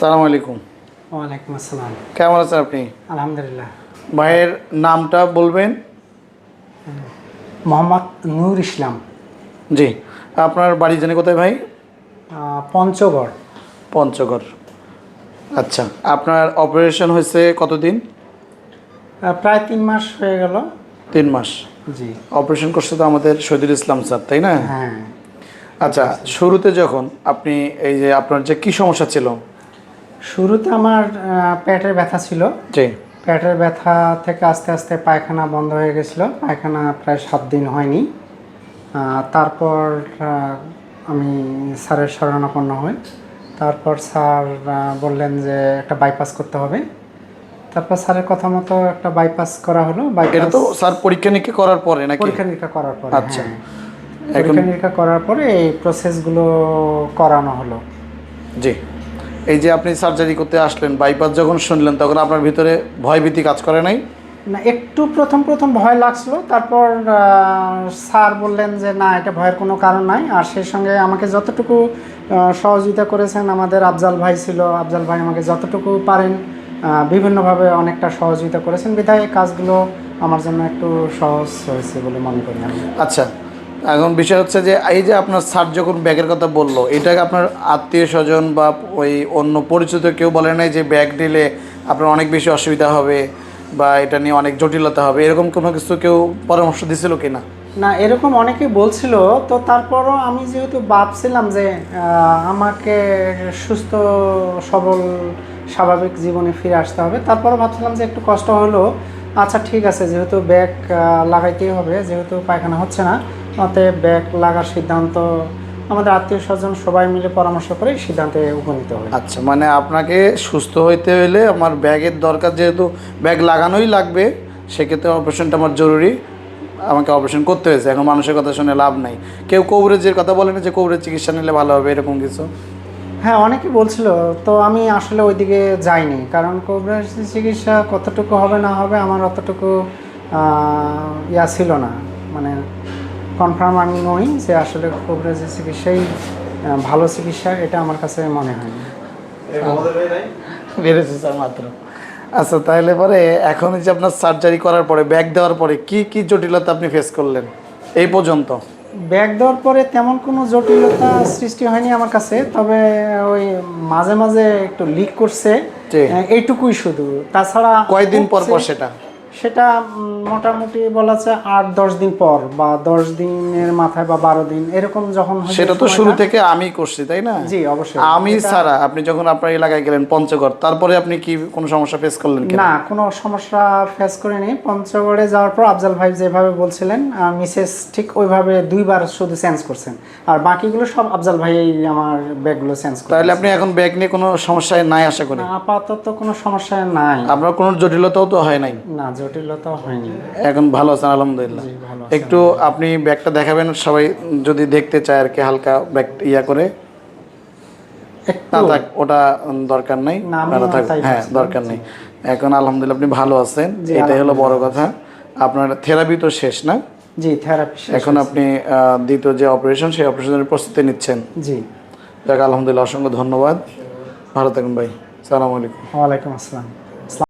সালাম আলাইকুম। ওয়ালাইকুম আসসালাম। কেমন আছেন আপনি? আলহামদুলিল্লাহ। ভাইয়ের নামটা বলবেন? মোহাম্মদ নূর ইসলাম। জি। আপনার বাড়ি জানি কোথায় ভাই? পঞ্চগড়। পঞ্চগড়। আচ্ছা আপনার অপারেশন হয়েছে কতদিন? প্রায় তিন মাস হয়ে গেল। তিন মাস। জি। অপারেশন করছে তো আমাদের শহীদুল ইসলাম স্যার তাই না? হ্যাঁ। আচ্ছা শুরুতে যখন আপনি এই যে আপনার যে কি সমস্যা ছিল? শুরুতে আমার পেটের ব্যথা ছিল। জি। পেটের ব্যথা থেকে আস্তে আস্তে পায়খানা বন্ধ হয়ে গেছিল। পায়খানা প্রায় সাত দিন হয়নি। তারপর আমি স্যারের শরণাপন্ন হই। তারপর স্যার বললেন যে একটা বাইপাস করতে হবে। তারপর স্যারের কথা মতো একটা বাইপাস করা হলো। এটা তো স্যার পরীক্ষা নিরীক্ষা করার পরে নাকি? পরীক্ষা নিরীক্ষা করার পরে আচ্ছা। হ্যাঁ। পরীক্ষা নিরীক্ষা করার পরে এই প্রসেসগুলো করানো হলো। জি। এই যে আপনি সার্জারি করতে আসলেন বাইপাস যখন শুনলেন তখন আপনার ভিতরে ভয়ভীতি কাজ করে নাই? না একটু প্রথম প্রথম ভয় লাগছিল তারপর স্যার বললেন যে না এটা ভয়ের কোনো কারণ নাই। আর সেই সঙ্গে আমাকে যতটুকু সহযোগিতা করেছেন আমাদের আফজাল ভাই ছিল আফজাল ভাই আমাকে যতটুকু পারেন বিভিন্নভাবে অনেকটা সহযোগিতা করেছেন। বিধায় কাজগুলো আমার জন্য একটু সহজ হয়েছে বলে মনে করি আমি। আচ্ছা এখন বিষয় হচ্ছে যে, এই যে আপনার স্যার যখন ব্যাগের কথা বলল, এটাকে আপনার আত্মীয় স্বজন বা ওই অন্য পরিচিত কেউ বলে নাই যে ব্যাগ দিলে আপনার অনেক বেশি অসুবিধা হবে বা এটা নিয়ে অনেক জটিলতা হবে? এরকম কোনো কিছু কেউ পরামর্শ দিছিল কি না না এরকম অনেকে বলছিল। তো তারপরও আমি যেহেতু ভাবছিলাম যে আমাকে সুস্থ, সবল, স্বাভাবিক জীবনে ফিরে আসতে হবে। তারপরও ভাবছিলাম যে একটু কষ্ট হলো। আচ্ছা ঠিক আছে, যেহেতু ব্যাগ লাগাইতেই হবে, যেহেতু পায়খানা হচ্ছে না তাতে ব্যাগ লাগার সিদ্ধান্ত আমাদের আত্মীয় স্বজন সবাই মিলে পরামর্শ করে সিদ্ধান্তে উপনীত হয় আচ্ছা মানে আপনাকে সুস্থ হইতে হলে আমার ব্যাগের দরকার যেহেতু ব্যাগ লাগানোই লাগবে সেক্ষেত্রে অপারেশনটা আমার জরুরি। আমাকে অপারেশন করতে হয়েছে এখন মানুষের কথা শুনে লাভ নাই। কেউ কবরেজের কথা বলে না যে কবরেজ চিকিৎসা নিলে ভালো হবে এরকম কিছু? হ্যাঁ অনেকে বলছিল তো আমি আসলে ওইদিকে যাইনি কারণ কোবরার চিকিৎসা কতটুকু হবে না হবে আমার অতটুকু ইয়া ছিল না। মানে কনফার্ম আমি নই যে আসলে কোবরার চিকিৎসাই ভালো চিকিৎসা এটা আমার কাছে মনে হয় না। বেড়েছে স্যার মাত্র। আচ্ছা তাহলে পরে এখন যে আপনার সার্জারি করার পরে ব্যাগ দেওয়ার পরে কি কি জটিলতা আপনি ফেস করলেন? এই পর্যন্ত। ব্যাগ দেওয়ার পরে তেমন কোনো জটিলতা সৃষ্টি হয়নি আমার কাছে তবে ওই মাঝে মাঝে একটু লিক করছে। এইটুকুই শুধু। তাছাড়া কয়দিন পর পর সেটা? সেটা মোটামুটি বলা যায় আট দশ দিন পর বা দশ দিনের মাথায় বা বারো দিন এরকম যখন সেটা তো শুরু থেকে আমি করছি তাই না? জি অবশ্যই। আমি ছাড়া আপনি যখন আপনার এলাকায় গেলেন পঞ্চগড় তারপরে আপনি কি কোনো সমস্যা ফেস করলেন না কোনো সমস্যা ফেস করিনি। পঞ্চগড়ে যাওয়ার পর আফজাল ভাই যেভাবে বলছিলেন মিসেস ঠিক ওইভাবে দুইবার শুধু চেঞ্জ করছেন। আর বাকিগুলো সব আফজাল ভাই আমার ব্যাগগুলো চেঞ্জ করে তাহলে আপনি এখন ব্যাগ নিয়ে কোনো সমস্যায় নাই আশা করি? আপাতত কোনো সমস্যা নাই। আপনার কোনো জটিলতাও তো হয় নাই? না জটিলতা হয়নি। এখন ভালো আছেন আলহামদুলিল্লাহ। একটু আপনি ব্যাগটা দেখাবেন সবাই যদি দেখতে চায় আর কি হালকা ব্যাগ ইয়া করে। না থাক ওটা দরকার নাই থাক হ্যাঁ দরকার নেই। এখন আলহামদুলিল্লাহ আপনি ভালো আছেন এটাই হলো বড় কথা। আপনার থেরাপি তো শেষ না? জি থেরাপি এখন আপনি দ্বিতীয় যে অপারেশন সেই অপারেশনের প্রস্তুতি নিচ্ছেন। জি। যাক আলহামদুলিল্লাহ অসংখ্য ধন্যবাদ। ভালো থাকুন ভাই। সালাম আলাইকুম। ওয়ালাইকুম আসসালাম।